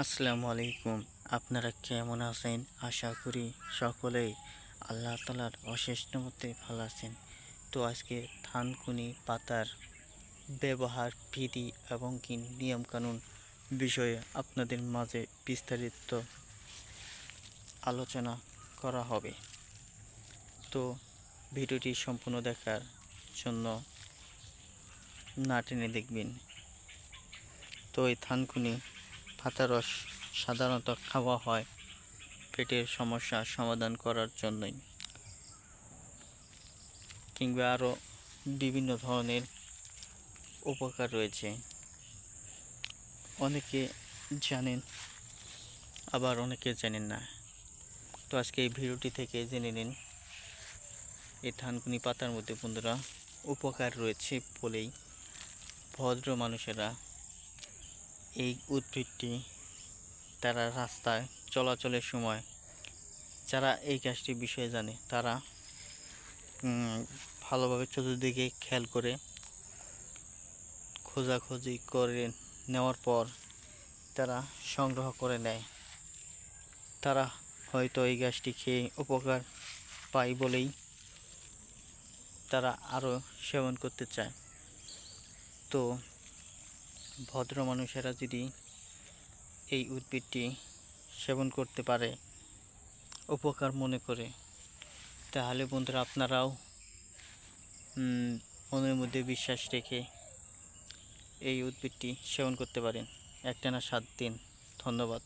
আসসালামু আলাইকুম। আপনারা কেমন আছেন? আশা করি সকলেই আল্লাহ তালার অশেষ নমতে ভালো আছেন। তো আজকে থানকুনি পাতার ব্যবহার, বিধি এবং কি নিয়মকানুন বিষয়ে আপনাদের মাঝে বিস্তারিত আলোচনা করা হবে। তো ভিডিওটি সম্পূর্ণ দেখার জন্য না টেনে দেখবেন। তো এই থানকুনি পাতা রস সাধারণত খাওয়া হয় পেটের সমস্যা সমাধান করার জন্যই। কিংবা আরও বিভিন্ন ধরনের উপকার রয়েছে। অনেকে জানেন, আবার অনেকে জানেন না। তো আজকে এই ভিডিওটি থেকে জেনে নিন এই থানকুনি পাতার মধ্যে বন্ধুরা উপকার রয়েছে বলেই ভদ্র মানুষেরা এই উদ্ভিদটি তারা রাস্তায় চলাচলের সময় যারা এই গাছটির বিষয়ে জানে, তারা ভালোভাবে চতুর্দিকে খেয়াল করে খোঁজাখুঁজি করে নেওয়ার পর তারা সংগ্রহ করে নেয়। তারা হয়তো এই গাছটি খেয়ে উপকার পায় বলেই তারা আরও সেবন করতে চায়। তো ভদ্র মানুষেরা যদি এই উদ্ভিদটি সেবন করতে পারে, উপকার মনে করে, তাহলে বন্ধুরা আপনারাও মনের মধ্যে বিশ্বাস রেখে এই উদ্ভিদটি সেবন করতে পারেন। একটানা সাত দিন। ধন্যবাদ।